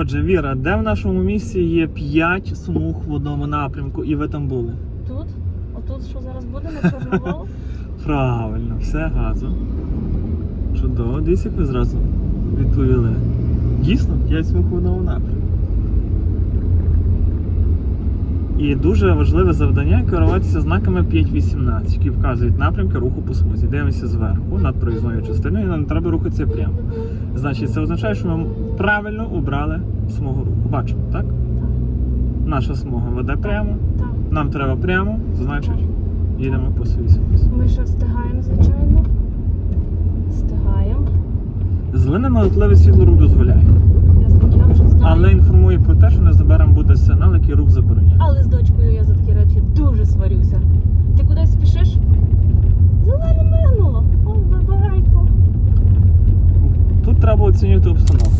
Отже, Віра, де в нашому місті є 5 смуг в одному напрямку, і ви там були? Тут? Отут що зараз буде на Чорноволу? Правильно, все газу. Чудово, дивіться, як ви зразу відповіли. Дійсно, 5 смуг в одному напрямку. І дуже важливе завдання керуватися знаками 5.18, які вказують напрямки руху по смузі. Дивимося зверху над проїзною частиною, і нам треба рухатися прямо. Значить, це означає, що ми правильно обрали смугу руху. Бачимо, так? Наша смуга веде прямо, нам треба прямо, значить, їдемо по своїй смузі. Ми ще встигаємо, звичайно. Встигаємо. Зелене миготливе світло рух дозволяє. Але інформує про те, що незабаром буде сигнал, який рух з дочкою я за такі речі дуже сварюся. Ти кудись спішиш? Зелене мигнуло. О, бабайко. Тут треба оцінювати обстановку.